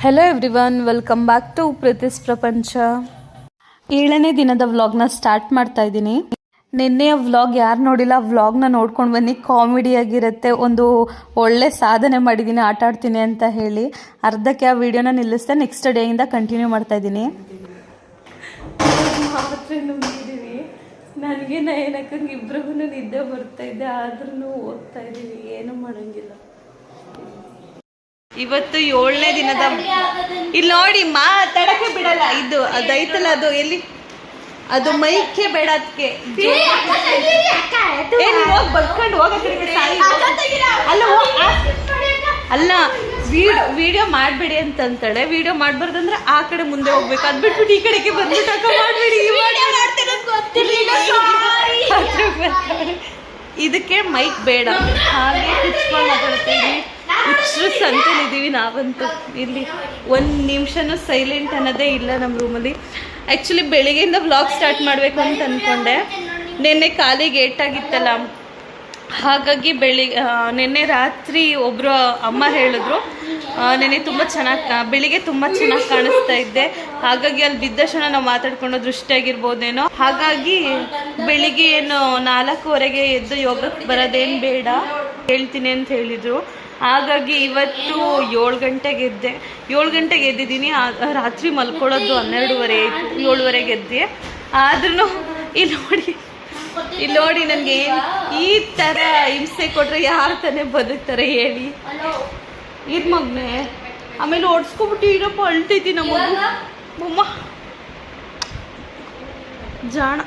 Hello everyone welcome back to Preethi's Prapancha ಏಳನೇ ದಿನದ ವ್ಲಾಗ್ನ ಸ್ಟಾರ್ಟ್ ಮಾಡ್ತಾ ಇದ್ದೀನಿ. ನಿನ್ನೆಯ ವ್ಲಾಗ್ ಯಾರು ನೋಡಿಲ್ಲ ವ್ಲಾಗ್ನ ನೋಡ್ಕೊಂಡು ಬನ್ನಿ. ಕಾಮಿಡಿ ಆಗಿರುತ್ತೆ ಒಂದು ಒಳ್ಳೆ ಸಾಧನೆ ಮಾಡಿದ್ದೀನಿ ಆಟ ಆಡ್ತೀನಿ ಅಂತ ಹೇಳಿ. ಅರ್ಧಕ್ಕೆ ಆ ವಿಡಿಯೋನ ನಿಲ್ಲಿಸ್ದೆ ನೆಕ್ಸ್ಟ್ ಡೇಯಿಂದ ಕಂಟಿನ್ಯೂ ಮಾಡ್ತಾ ಇದ್ದೀನಿ. ಮಾತ್ರ ನನಗೆ ನಯನಕ್ಕಂಗೆ ಇಬ್ರಿಗೂ ನಿದ್ದೆ ಬರ್ತಾ ಇದ್ದೆ ಆದ್ರೂ ಓದ್ತಾ ಇದ್ದೀನಿ ಏನೂ ಮಾಡಂಗಿಲ್ಲ. ಇವತ್ತು ಏಳನೇ ದಿನದ ಇಲ್ಲಿ ನೋಡಿ ಮಾತಾಡಕ್ಕೆ ಬಿಡಲ್ಲ ಇದು ಅದೈತಲ್ಲ ಅದು ಎಲ್ಲಿ ಅದು ಮೈಕೆ ಬೇಡ ಅದಕ್ಕೆ ಹೋಗಿ ಬಡ್ಕೊಂಡು ಅಲ್ಲ ಅಲ್ಲ ವಿಡಿಯೋ ವಿಡಿಯೋ ಮಾಡಬೇಡಿ ಅಂತ ಅಂತಾಳೆ ವಿಡಿಯೋ ಮಾಡ್ಬಾರ್ದಂದ್ರೆ ಆ ಕಡೆ ಮುಂದೆ ಹೋಗ್ಬೇಕು ಅದ್ಬಿಟ್ಬಿಟ್ಟು ಈ ಕಡೆಗೆ ಬಂದ್ಬಿಟ್ಟು ಅಕ್ಕ ಮಾಡ್ಬೇಡಿ ಇದಕ್ಕೆ ಮೈಕ್ ಬೇಡ ಹಾಗೆ ಕುಚ್ಕೊಂಡು ಮಾತಾಡ್ತಾ ಸಂತಲಿದ್ದೀವಿ ನಾವಂತೂ. ಇಲ್ಲಿ ಒಂದು ನಿಮಿಷನೂ ಸೈಲೆಂಟ್ ಅನ್ನೋದೇ ಇಲ್ಲ ನಮ್ಮ ರೂಮಲ್ಲಿ ಆ್ಯಕ್ಚುಲಿ ಬೆಳಿಗ್ಗೆಯಿಂದ ವ್ಲಾಗ್ ಸ್ಟಾರ್ಟ್ ಮಾಡಬೇಕು ಅಂತ ಅಂದ್ಕೊಂಡೆ ನಿನ್ನೆ ಕಾಲಿಗೆ ಏಟಾಗಿತ್ತಲ್ಲ ಹಾಗಾಗಿ ಬೆಳಿಗ್ಗೆ ನಿನ್ನೆ ರಾತ್ರಿ ಒಬ್ಬರು ಅಮ್ಮ ಹೇಳಿದ್ರು. ನೆನೆ ತುಂಬ ಚೆನ್ನಾಗಿ ಬೆಳಿಗ್ಗೆ ತುಂಬ ಚೆನ್ನಾಗಿ ಕಾಣಿಸ್ತಾ ಇದ್ದೆ. ಹಾಗಾಗಿ ಅಲ್ಲಿ ಬಿದ್ದ ಕ್ಷಣ ನಾವು ಮಾತಾಡ್ಕೊಂಡು ದೃಷ್ಟಿ ಆಗಿರ್ಬೋದೇನೋ ಹಾಗಾಗಿ ಬೆಳಿಗ್ಗೆ ಏನು ನಾಲ್ಕೂವರೆಗೆ ಎದ್ದು ಯೋಗಕ್ಕೆ ಬರೋದೇನು ಬೇಡ. ಹೇಳ್ತೀನಿ ಅಂತ ಹೇಳಿದರು. ಹಾಗಾಗಿ ಇವತ್ತು ಏಳು ಗಂಟೆಗೆ ಎದ್ದೆ. ಏಳು ಗಂಟೆಗೆ ಎದ್ದಿದ್ದೀನಿ. ರಾತ್ರಿ ಮಲ್ಕೊಳ್ಳೋದು ಹನ್ನೆರಡುವರೆ ಆಯಿತು. ಏಳುವರೆಗೆ ಎದ್ದೆ. ಆದ್ರೂ ಇಲ್ಲಿ ನೋಡಿ ಇಲ್ಲಿ ನೋಡಿ ನನಗೆ ಈ ಥರ ಹಿಂಸೆ ಕೊಟ್ಟರೆ ಯಾರು ತಾನೇ ಬದುಕ್ತಾರೆ ಹೇಳಿ. ಇದು ಮಗ್ನೆ ಆಮೇಲೆ ಓಡಿಸ್ಕೊಬಿಟ್ಟು ಇರಪ್ಪ ಅಳ್ತೈತಿ ನಮ್ಮ ಮಮ್ಮ. ಜಾಣ.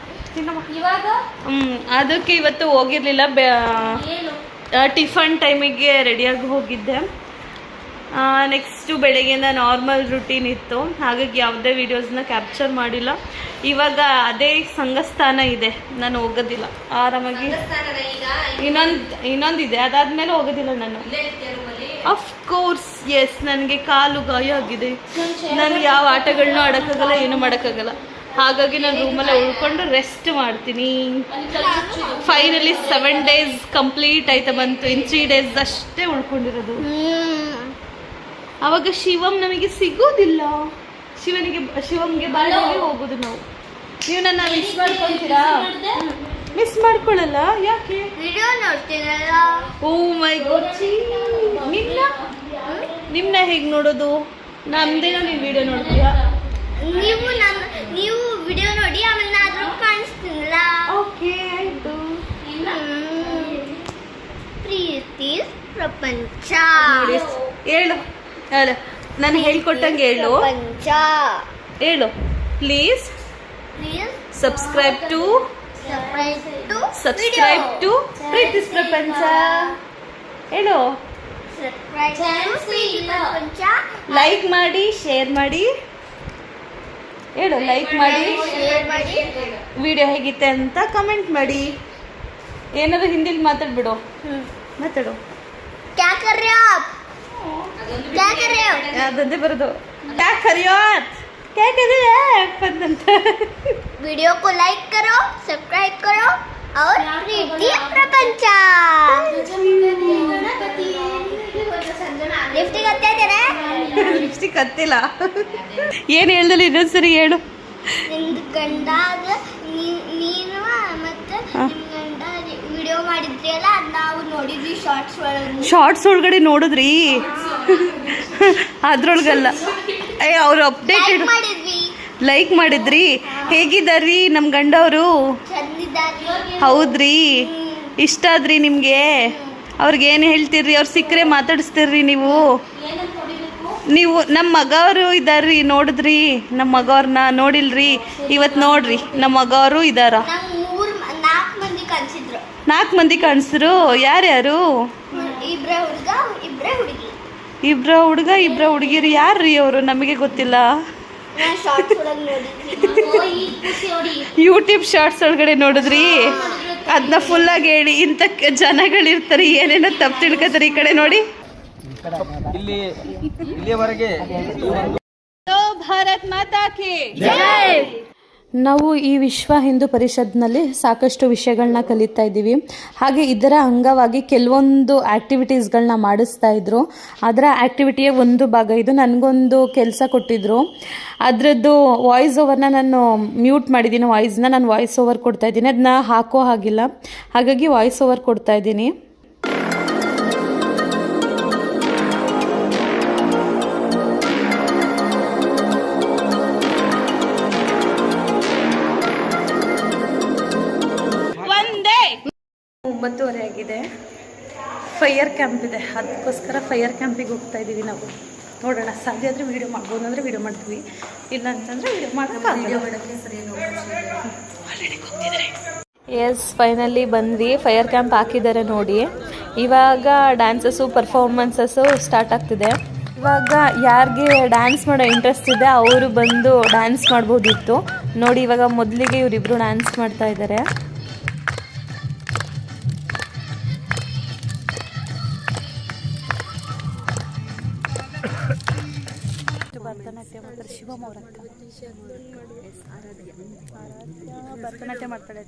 ಹ್ಮ್ ಅದಕ್ಕೆ ಇವತ್ತು ಹೋಗಿರ್ಲಿಲ್ಲ. ಬೆ ಟಿಫನ್ ಟೈಮಿಗೆ ರೆಡಿಯಾಗಿ ಹೋಗಿದ್ದೆ. ನೆಕ್ಸ್ಟು ಬೆಳಗ್ಗೆಯಿಂದ ನಾರ್ಮಲ್ ರುಟೀನ್ ಇತ್ತು. ಹಾಗಾಗಿ ಯಾವುದೇ ವೀಡಿಯೋಸ್ನ ಕ್ಯಾಪ್ಚರ್ ಮಾಡಿಲ್ಲ. ಇವಾಗ ಅದೇ ಸಂಘಸ್ಥಾನ ಇದೆ. ನಾನು ಹೋಗೋದಿಲ್ಲ. ಆರಾಮಾಗಿ ಇನ್ನೊಂದು ಇನ್ನೊಂದಿದೆ. ಅದಾದ್ಮೇಲೆ ಹೋಗೋದಿಲ್ಲ ನಾನು. ಅಫ್ಕೋರ್ಸ್ ಎಸ್ ನನಗೆ ಕಾಲು ಗಾಯ ಆಗಿದೆ. ನಾನು ಯಾವ ಆಟಗಳನ್ನೂ ಆಡೋಕ್ಕಾಗಲ್ಲ ಏನು ಮಾಡೋಕ್ಕಾಗಲ್ಲ. ಹಾಗಾಗಿ ನಾನು ರೂಮಲ್ಲೇ ಉಳ್ಕೊಂಡು ರೆಸ್ಟ್ ಮಾಡ್ತೀನಿ. ಫೈನಲಿ ಸೆವೆನ್ ಡೇಸ್ ಕಂಪ್ಲೀಟ್ ಆಯ್ತಾ ಬಂತು. ಇನ್ ತ್ರೀ ಡೇಸ್ ಅಷ್ಟೇ ಉಳ್ಕೊಂಡಿರೋದು. ಅವಾಗ ಶಿವಂ ನಮಗೆ ಸಿಗೋದಿಲ್ಲ. ಶಿವನಿಗೆ ಶಿವಂಗೆ ಬಾಳಿಗೆ ಹೋಗೋದು ನಾವು. ನೀವು ನನ್ನ ಮಿಸ್ ಮಾಡ್ಕೊಂತೀರಾ? ಮಿಸ್ ಮಾಡ್ಕೊಳ್ಳಲ್ಲ ಯಾಕೆ? ಓ ಮೈ ಗಾಡ್ ನಿನ್ನ? ನಿಮ್ಮನ್ನ ಹೇಗೆ ನೋಡೋದು? ನಮ್ದೇನೋ ನೀವು ವಿಡಿಯೋ ನೀವು ನನ್ನ ನೀವು ವಿಡಿಯೋ ನೋಡಿ ಆಮೇಲೆ ನಾನು ಕಾಣಿಸ್ತೀನಲ್ಲ ಓಕೆ ಆಯ್ತು. ಪ್ರೀತಿ ಪ್ರಪಂಚ. ಹೇಳು ಹೇಳು. ನಾನು ಹೇಳ್ಕೊಟ್ಟಂಗೆ ಹೇಳು. ಪ್ರಪಂಚ. ಹೇಳು. Please please subscribe to subscribe to subscribe to Preethi's Prapancha ಹೇಳು. ಪ್ರೀತಿ ಲೈಕ್ ಮಾಡಿ ಶೇರ್ ಮಾಡಿ. ಹೇಳು ಲೈಕ್ ಮಾಡಿ. ವಿಡಿಯೋ ಹೇಗಿತ್ತೆ ಅಂತ ಕಮೆಂಟ್ ಮಾಡಿ. ಏನಾದ್ರು ಹಿಂದಿಲ್ ಮಾತಾಡ್ಬಿಡು. ಮಾತಾಡು. ಅದಂದೇ ಬರೋದು. ವಿಡಿಯೋ ಕೋ ಲೈಕ್ ಕರೋ ಸಬ್ಸ್ಕ್ರೈಬ್ ಕರೋ. ಅವ್ರ ಪ್ರೀತಿಯ ಪ್ರಪಂಚ. ಲಿಪ್ಸ್ಟಿಕ್ ಹತ್ತಿಲ್ಲ. ಏನು ಹೇಳ್ದಲ್ಲ ಇನ್ನೊಂದ್ಸರಿ ಹೇಳು. ನಿಮ್ದು ಗಂಡ ನೀನು ಮತ್ತೆ ಗಂಡ ವಿಡಿಯೋ ಮಾಡಿದ್ರಿ ಅಲ್ಲ ನಾವು ನೋಡಿದ್ವಿ ಶಾರ್ಟ್ಸ್ ಒಳಗೆ ಶಾರ್ಟ್ಸ್ ಒಳಗಡೆ ನೋಡಿದ್ರಿ? ಅದ್ರೊಳಗಲ್ಲ. ಏ ಅವ್ರು ಅಪ್ಡೇಟೆಡ್ ಲೈಕ್ ಮಾಡಿದ್ರಿ? ಹೇಗಿದ್ದಾರೀ ನಮ್ಮ ಗಂಡವರು? ಹೌದ್ರಿ. ಇಷ್ಟ ಆದ್ರಿ ನಿಮಗೆ. ಅವ್ರಿಗೆ ಏನು ಹೇಳ್ತೀರಿ ಅವ್ರು ಸಿಕ್ಕರೆ ಮಾತಾಡಿಸ್ತೀರ್ರಿ ನೀವು. ನೀವು ನಮ್ಮ ಮಗವರು ಇದಾರ್ರಿ, ನೋಡಿದ್ರಿ. ನಮ್ಮ ಮಗವ್ರನ್ನ ನೋಡಿಲ್ರಿ. ಇವತ್ತು ನೋಡ್ರಿ ನಮ್ಮ ಮಗವರು ಮೂರ್ ನಾಲ್ಕು ಮಂದಿ ಕಾಣಿಸ್ರು ಯಾರ್ಯಾರು ಇಬ್ರ ಹುಡುಗ, ಇಬ್ರ ಹುಡುಗಿರು ಯಾರ್ರಿ ಅವರು? ನಮಗೆ ಗೊತ್ತಿಲ್ಲ. ಯೂಟ್ಯೂಬ್ ಶಾರ್ಟ್ಸ್ ಒಳಗಡೆ ನೋಡಿದ್ರಿ? ಅದನ್ನ ಫುಲ್ ಆಗಿ ಹೇಳಿ. ಇಂಥ ಜನಗಳಿರ್ತಾರೆ ಏನೇನೋ ತಪ್ಪು ತಿಳ್ಕೊತಾರೆ ಈ ಕಡೆ ನೋಡಿ. ಇಲ್ಲಿವರೆಗೆ ಭಾರತ್ ಮಾತಾ ಕೇ. ನಾವು ಈ ವಿಶ್ವ ಹಿಂದೂ ಪರಿಷತ್ನಲ್ಲಿ ಸಾಕಷ್ಟು ವಿಷಯಗಳನ್ನ ಕಲಿತಾ ಇದ್ದೀವಿ. ಹಾಗೆ ಇದರ ಅಂಗವಾಗಿ ಕೆಲವೊಂದು ಆ್ಯಕ್ಟಿವಿಟೀಸ್ಗಳನ್ನ ಮಾಡಿಸ್ತಾ ಇದ್ರು. ಅದರ ಆ್ಯಕ್ಟಿವಿಟಿಯ ಒಂದು ಭಾಗ, ಇದು ನನಗೊಂದು ಕೆಲಸ ಕೊಟ್ಟಿದ್ದರು ಅದರದ್ದು ವಾಯ್ಸ್ ಓವರ್ನ ನಾನು ಮ್ಯೂಟ್ ಮಾಡಿದ್ದೀನಿ. ವಾಯ್ಸ್ನ ನಾನು ವಾಯ್ಸ್ ಓವರ್ ಕೊಡ್ತಾ ಇದ್ದೀನಿ. ಅದನ್ನ ಹಾಕೋ ಹಾಗಿಲ್ಲ. ಹಾಗಾಗಿ ವಾಯ್ಸ್ ಓವರ್ ಕೊಡ್ತಾ ಇದ್ದೀನಿ. ಫೈಯರ್ ಕ್ಯಾಂಪ್ ಇದೆ. ಅದಕ್ಕೋಸ್ಕರ ಫೈಯರ್ ಕ್ಯಾಂಪಿಗೆ ಹೋಗ್ತಾ ಇದ್ದೀವಿ ನಾವು. ನೋಡೋಣ. ಸಾಧ್ಯ ಆದರೆ ವೀಡಿಯೋ ಮಾಡ್ಬೋದು ಅಂದರೆ ವೀಡಿಯೋ ಮಾಡ್ತೀವಿ. ಇಲ್ಲ ಅಂತಂದರೆ ವೀಡಿಯೋ ಮಾಡೋಕ್ಕಾಗಲ್ಲ ಎಸ್ ಫೈನಲಿ ಬಂದ್ವಿ. ಫೈರ್ ಕ್ಯಾಂಪ್ ಹಾಕಿದ್ದಾರೆ ನೋಡಿ. ಇವಾಗ ಡ್ಯಾನ್ಸಸ್ಸು ಪರ್ಫಾರ್ಮೆನ್ಸಸ್ಸು ಸ್ಟಾರ್ಟ್ ಆಗ್ತಿದೆ. ಇವಾಗ ಯಾರಿಗೆ ಡ್ಯಾನ್ಸ್ ಮಾಡೋ ಇಂಟ್ರೆಸ್ಟ್ ಇದೆ, ಅವರು ಬಂದು ಡ್ಯಾನ್ಸ್ ಮಾಡ್ಬೋದಿತ್ತು. ನೋಡಿ, ಇವಾಗ ಮೊದಲಿಗೆ ಇವರಿಬ್ಬರು ಡ್ಯಾನ್ಸ್ ಮಾಡ್ತಾ ಇದ್ದಾರೆ. ಭರತನಾಟ್ಯ ಮಾಡ್ತಾಳೆ.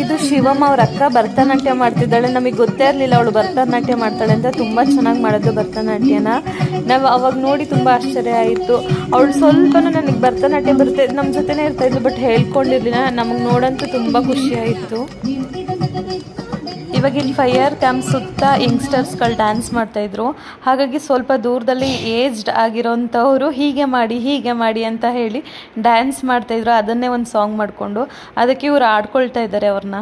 ಇದು ಶಿವಮ್ ಅವ್ರ ಅಕ್ಕ ಭರತನಾಟ್ಯ ಮಾಡ್ತಿದ್ದಾಳೆ. ನಮಗೆ ಗೊತ್ತೇ ಇರಲಿಲ್ಲ ಅವಳು ಭರತನಾಟ್ಯ ಮಾಡ್ತಾಳೆ ಅಂತ. ತುಂಬ ಚೆನ್ನಾಗಿ ಮಾಡಿದ್ಲು ಭರತನಾಟ್ಯನ. ನಾವು ಅವಾಗ ನೋಡಿ ತುಂಬ ಆಶ್ಚರ್ಯ ಆಯಿತು. ಅವಳು ಸ್ವಲ್ಪನೂ ನನಗೆ ಭರತನಾಟ್ಯ ಬರುತ್ತೆ ನಮ್ಮ ಜೊತೆನೇ ಇರ್ತಾ ಇದ್ಲು, ಬಟ್ ಹೇಳ್ಕೊಂಡಿರ್ಲಿಲ್ಲ. ನಮಗೆ ನೋಡಂತೂ ತುಂಬ ಖುಷಿ ಆಯಿತು. ಇವಾಗ ಇಲ್ಲಿ ಫೈಯರ್ ಕ್ಯಾಂಪ್ ಸುತ್ತ ಯಂಗ್ಸ್ಟರ್ಸ್ಗಳು ಡ್ಯಾನ್ಸ್ ಮಾಡ್ತಾಯಿದ್ರು. ಹಾಗಾಗಿ ಸ್ವಲ್ಪ ದೂರದಲ್ಲಿ ಏಜ್ಡ್ ಆಗಿರೋಂಥವ್ರು ಹೀಗೆ ಮಾಡಿ ಹೀಗೆ ಮಾಡಿ ಅಂತ ಹೇಳಿ ಡ್ಯಾನ್ಸ್ ಮಾಡ್ತಾಯಿದ್ರು. ಅದನ್ನೇ ಒಂದು ಸಾಂಗ್ ಮಾಡಿಕೊಂಡು ಅದಕ್ಕೆ ಇವರು ಆಡ್ಕೊಳ್ತಾ ಇದ್ದಾರೆ ಅವ್ರನ್ನ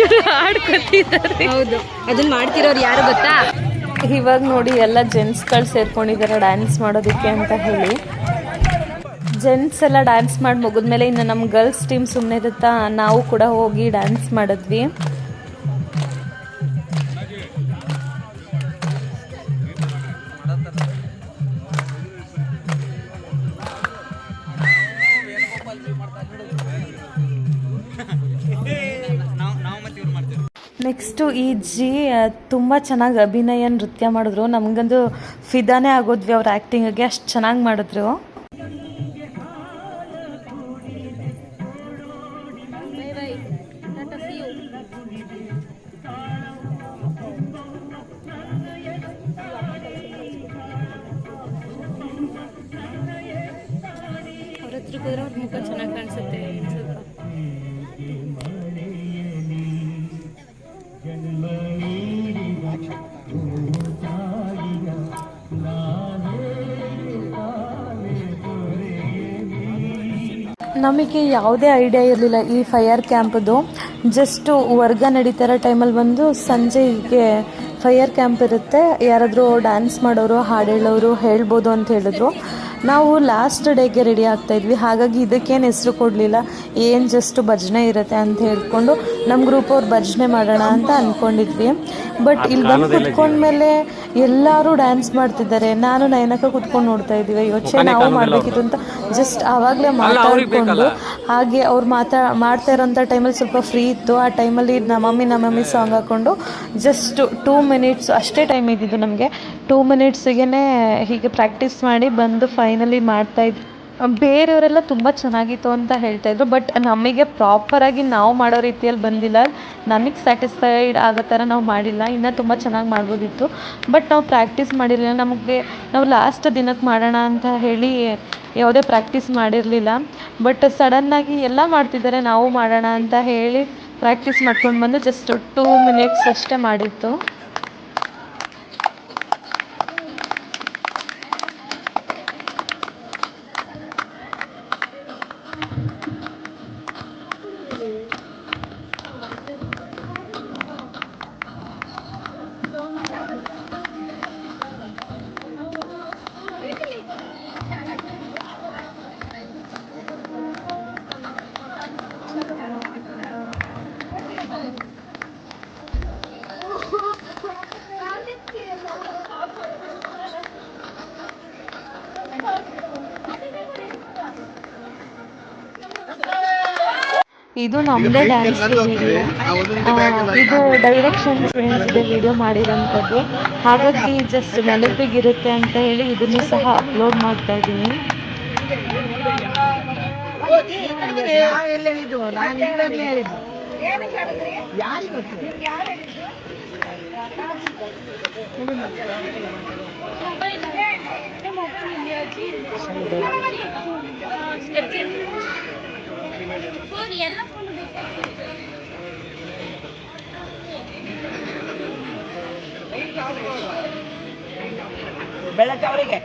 ಇವರು ಆಡ್ಕೊತಿದ್ದಾರೆ ಹೌದು. ಅದನ್ನ ಮಾಡ್ತಿರೋರು ಯಾರು ಗೊತ್ತಾ? ಇವಾಗ ನೋಡಿ ಎಲ್ಲ ಜೆಂಟ್ಸ್ಗಳು ಸೇರ್ಕೊಂಡಿದ್ದಾರೆ ಡ್ಯಾನ್ಸ್ ಮಾಡೋದಕ್ಕೆ ಅಂತ ಹೇಳಿ. ಜೆಂಟ್ಸ್ ಎಲ್ಲ ಡ್ಯಾನ್ಸ್ ಮಾಡಿ ಮುಗಿದ್ಮೇಲೆ ಇನ್ನು ನಮ್ಮ ಗರ್ಲ್ಸ್ ಟೀಮ್ ಸುಮ್ಮನೆ ಇರುತ್ತಾ, ನಾವು ಕೂಡ ಹೋಗಿ ಡ್ಯಾನ್ಸ್ ಮಾಡಿದ್ವಿ. ನೆಕ್ಸ್ಟು ಈ ಜಿ ತುಂಬ ಚೆನ್ನಾಗಿ ಅಭಿನಯ ನೃತ್ಯ ಮಾಡಿದ್ರು. ನಮಗಂದು ಫಿದಾನೇ ಆಗೋದ್ವಿ ಅವ್ರ ಆ್ಯಕ್ಟಿಂಗಿಗೆ ಅಷ್ಟು ಚೆನ್ನಾಗಿ ಮಾಡಿದ್ರು. ಹೋದ್ರೆ ಅವ್ರ ಮುಖ ಚೆನ್ನಾಗಿ ಕಾಣಿಸುತ್ತೆ ನಮಗೆ ಯಾವುದೇ ಐಡಿಯಾ ಇರಲಿಲ್ಲ ಈ ಫೈಯರ್ ಕ್ಯಾಂಪ್ದು ಜಸ್ಟು ವರ್ಗ ನಡೀತಿರೋ ಟೈಮಲ್ಲಿ ಬಂದು ಸಂಜೆಗೆ ಫೈಯರ್ ಕ್ಯಾಂಪ್ ಇರುತ್ತೆ. ಯಾರಾದರೂ ಡ್ಯಾನ್ಸ್ ಮಾಡೋರು ಹಾಡು ಹೇಳೋರು ಹೇಳ್ಬೋದು ಅಂತ ಹೇಳಿದ್ರು. ನಾವು ಲಾಸ್ಟ್ ಡೇಗೆ ರೆಡಿ ಆಗ್ತಾ ಇದ್ವಿ. ಹಾಗಾಗಿ ಇದಕ್ಕೇನು ಹೆಸರು ಕೊಡಲಿಲ್ಲ. ಏನು ಜಸ್ಟ್ ಭಜನೆ ಇರುತ್ತೆ ಅಂತ ಹೇಳ್ಕೊಂಡು ನಮ್ಮ ಗ್ರೂಪ್ ಅವ್ರು ಭಜನೆ ಮಾಡೋಣ ಅಂತ ಅಂದ್ಕೊಂಡಿದ್ವಿ ಬಟ್ ಇಲ್ಲಿ ಬಂದು ಕುತ್ಕೊಂಡ್ಮೇಲೆ ಎಲ್ಲರೂ ಡ್ಯಾನ್ಸ್ ಮಾಡ್ತಿದ್ದಾರೆ. ನಾನು ನಯನಕ ಕುತ್ಕೊಂಡು ನೋಡ್ತಾ ಇದ್ದೀವಿ. ಯೋಚನೆ ನಾವು ಮಾಡ್ಬೇಕಿತ್ತು ಅಂತ ಜಸ್ಟ್ ಆವಾಗಲೇ ಮಾತಾಡ್ಕೊಂಡು ಹಾಗೆ ಅವ್ರು ಮಾತಾ ಮಾಡ್ತಾ ಇರೋಂಥ ಟೈಮಲ್ಲಿ ಸ್ವಲ್ಪ ಫ್ರೀ ಇತ್ತು. ಆ ಟೈಮಲ್ಲಿ ನಮ್ಮಮ್ಮಿ ನಮ್ಮಮ್ಮಿ ನಮ್ಮ ಮಮ್ಮಿ ಸಾಂಗ್ ಹಾಕ್ಕೊಂಡು ಜಸ್ಟ್ ಟೂ ಮಿನಿಟ್ಸ್ ಅಷ್ಟೇ ಟೈಮ್ ಇದ್ದಿದ್ದು ನಮಗೆ. ಟೂ ಮಿನಿಟ್ಸಿಗೆ ಹೀಗೆ ಪ್ರಾಕ್ಟೀಸ್ ಮಾಡಿ ಬಂದು ಫೈನಲಿ ಮಾಡ್ತಾಯಿದ್ವಿ ಬೇರೆಯವರೆಲ್ಲ ತುಂಬ ಚೆನ್ನಾಗಿತ್ತು ಅಂತ ಹೇಳ್ತಾ ಇದ್ರು ಬಟ್ ನಮಗೆ ಪ್ರಾಪರಾಗಿ ನಾವು ಮಾಡೋ ರೀತಿಯಲ್ಲಿ ಬಂದಿಲ್ಲ. ನಮಗೆ ಸ್ಯಾಟಿಸ್ಫೈಡ್ ಆಗೋ ಥರ ನಾವು ಮಾಡಿಲ್ಲ. ಇನ್ನೂ ತುಂಬ ಚೆನ್ನಾಗಿ ಮಾಡ್ಬೋದಿತ್ತು. ಬಟ್ ನಾವು ಪ್ರಾಕ್ಟೀಸ್ ಮಾಡಿರಲಿಲ್ಲ. ನಮಗೆ ನಾವು ಲಾಸ್ಟ್ ದಿನಕ್ಕೆ ಮಾಡೋಣ ಅಂತ ಹೇಳಿ ಯಾವುದೇ ಪ್ರಾಕ್ಟೀಸ್ ಮಾಡಿರಲಿಲ್ಲ. ಬಟ್ ಸಡನ್ನಾಗಿ ಎಲ್ಲ ಮಾಡ್ತಿದ್ದಾರೆ, ನಾವು ಮಾಡೋಣ ಅಂತ ಹೇಳಿ ಪ್ರಾಕ್ಟೀಸ್ ಮಾಡ್ಕೊಂಡು ಬಂದು ಜಸ್ಟ್ ಟೂ ಮಿನಿಟ್ಸ್ ಅಷ್ಟೇ ಮಾಡಿತ್ತು ಇದು ನಮ್ಮದೇ ಡ್ಯಾನ್ಸ್ ವಿಡಿಯೋ ಇದು ಡೈರೆಕ್ಷನ್ ಫ್ರೆಂಡ್ಸ್ ವಿಡಿಯೋ ಮಾಡಿರೋಂಥದ್ದು. ಹಾಗಾಗಿ ಜಸ್ಟ್ ನೆನಪಿಗಿರುತ್ತೆ ಅಂತ ಹೇಳಿ ಇದನ್ನು ಸಹ ಅಪ್ಲೋಡ್ ಮಾಡ್ತಾ ಇದ್ದೀನಿ. ಎಲ್ಲ ಹೇಳಿದ್ದು ನಾನು ಇಲ್ಲೇ ಹೇಳಿದ್ದು ಯಾರಿಗೆ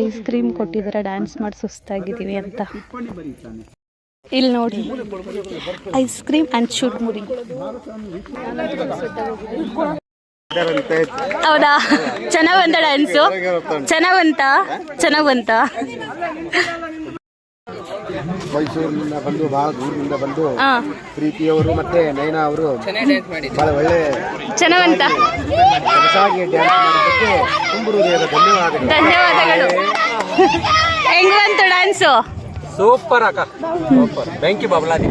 ಐಸ್ ಕ್ರೀಮ್ ಕೊಟ್ಟಿದ್ದಾರೆ ಡ್ಯಾನ್ಸ್ ಮಾಡಿ ಸುಸ್ತಾಗಿದ್ದೀವಿ ಅಂತ. ಇಲ್ಲಿ ನೋಡಿ ಐಸ್ ಕ್ರೀಮ್ ಆ್ಯಂಡ್ ಶೂಟ್ ಮುರಿ ಹೌದಾ? ಚೆನ್ನಾಗ್ ಬಂತ ಡ್ಯಾನ್ಸು ಚೆನ್ನಾಗ್ ಬಂತ ಚೆನ್ನಾಗ್ ಬಂತ ಮೈಸೂರಿನಿಂದ ಬಂದು ಬಹಳ ದೂರದಿಂದ ಬಂದು ಪ್ರೀತಿಯವರು ಮತ್ತೆ ನಯನಾ ಅವರು ಬಹಳ ಒಳ್ಳೆ ಚೆನ್ನಾಗಂತ? ಧನ್ಯವಾದಗಳು. ಹೆಂಗ್ ಡ್ಯಾನ್ಸ್ ಡ್ಯಾನ್ಸು ಸೂಪರ್ ಅಕ್ಕ ಸೂಪರ್ ಬೆಂಕಿ ಬಬ್ಲಾದಿ.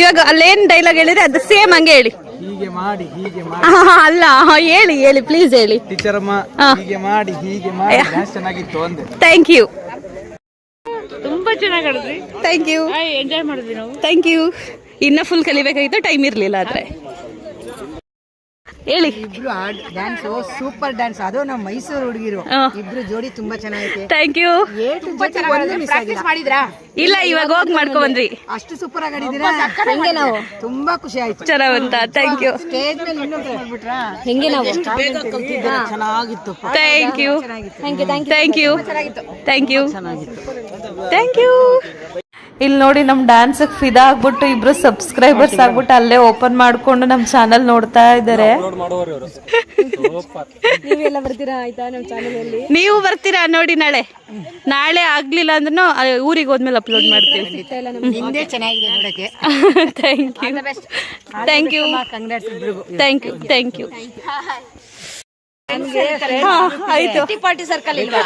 ಇವಾಗ ಅಲ್ಲೇನ್ ಡೈಲಾಗ್ ಹೇಳಿದ್ರೆ ಅದು ಸೇಮ್ ಹಂಗೆ ಹೇಳಿ. ಹೀಗೆ ಮಾಡಿ ಹೀಗೆ ಮಾಡಿ. ಅಲ್ಲ ಹಾ, ಹೇಳಿ ಹೇಳಿ ಪ್ಲೀಸ್ ಹೇಳಿ. ಟೀಚರ್ ಅಮ್ಮ ಹಾ. ಹೀಗೆ ಮಾಡಿ ಹೀಗೆ ಮಾಡಿ ಡ್ಯಾನ್ಸ್ ಚೆನ್ನಾಗಿತ್ತು ಅಂದೆ. ಥ್ಯಾಂಕ್ ಯು ತುಂಬಾ ಚೆನ್ನಾಗಿ ಆಡಿದ್ರಿ. ಥ್ಯಾಂಕ್ ಯು ಎಂಜಾಯ್ ಮಾಡಿದ್ವಿ ನಾವು. ಥ್ಯಾಂಕ್ ಯು ಇನ್ನ ಫುಲ್ ಕಲಿಬೇಕಾಗಿತ್ತು ಟೈಮ್ ಇರಲಿಲ್ಲ ಆದ್ರೆ. ಹೇಳಿ. ಇಬ್ರು ಡ್ಯಾನ್ಸ್ ಸೂಪರ್ ಡ್ಯಾನ್ಸ್ ಅದು ನಮ್ಮ ಮೈಸೂರು ಹುಡುಗಿರು. ಇಬ್ರು ಜೋಡಿ ತುಂಬಾ ಚೆನ್ನಾಗಿದೆ ಥ್ಯಾಂಕ್ ಯು ತುಂಬಾ ಪ್ರಾಕ್ಟೀಸ್ ಮಾಡಿದ್ರಾ. ಇಲ್ಲ ಇವಾಗ ಹೋಗಿ ಮಾಡ್ಕೊ ಬಂದ್ವಿ. ಅಷ್ಟು ಸೂಪರ್ ಆಗಿ ಆಡಿದ್ದೀರಾ ಹೆಂಗೆ ನಾವು? ತುಂಬಾ ಖುಷಿ ಆಯ್ತು. ಚೆನ್ನಾಗಂತ. ಥ್ಯಾಂಕ್ ಯು ಸ್ಟೇಜ್ ಮೇಲೆ ಇನ್ನೊಂದು ಹೇಳ್ಬಿಟ್ರಾ ಹೆಂಗೆ ನಾವು? ಚೆನ್ನಾಗಿತ್ತು. Thank you thank you thank thank you thank you thank you ಇಲ್ಲಿ ನೋಡಿ ನಮ್ಮ ಡ್ಯಾನ್ಸಿಗೆ ಫಿದಾ ಆಗ್ಬಿಟ್ಟು ಇಬ್ರು ಸಬ್ಸ್ಕ್ರೈಬರ್ಸ್ ಆಗ್ಬಿಟ್ಟು ಅಲ್ಲೇ ಓಪನ್ ಮಾಡ್ಕೊಂಡು ನಮ್ಮ ಚಾನಲ್ ನೋಡ್ತಾ ಇದ್ದಾರೆ ಮಾಡೋರು ಇವರು. ಸೂಪರ್ ನೀವೆಲ್ಲ ಬರ್ತೀರಾ ಆಯ್ತಾ ನಮ್ಮ ಚಾನಲ್ ಅಲ್ಲಿ? ನೀವು ಬರ್ತೀರಾ ನೋಡಿ ನಾಳೆ. ನಾಳೆ ಆಗ್ಲಿಲ್ಲ ಅಂದ್ರೂ ಊರಿಗೆ ಹೋದ್ಮೇಲೆ ಅಪ್ಲೋಡ್ ಮಾಡ್ತೀವಿ. ನಿಂದೇ ಚೆನ್ನಾಗಿದೆ ನೋಡಕ್ಕೆ. Thank you thank you congrats ಇಬ್ರಿಗೂ ಥ್ಯಾಂಕ್ ಯು ಥ್ಯಾಂಕ್ ಯು ಆಯ್ತು. ಪಾರ್ಟಿ ಸರ್ಕಲ್ ಇಲ್ವಾ?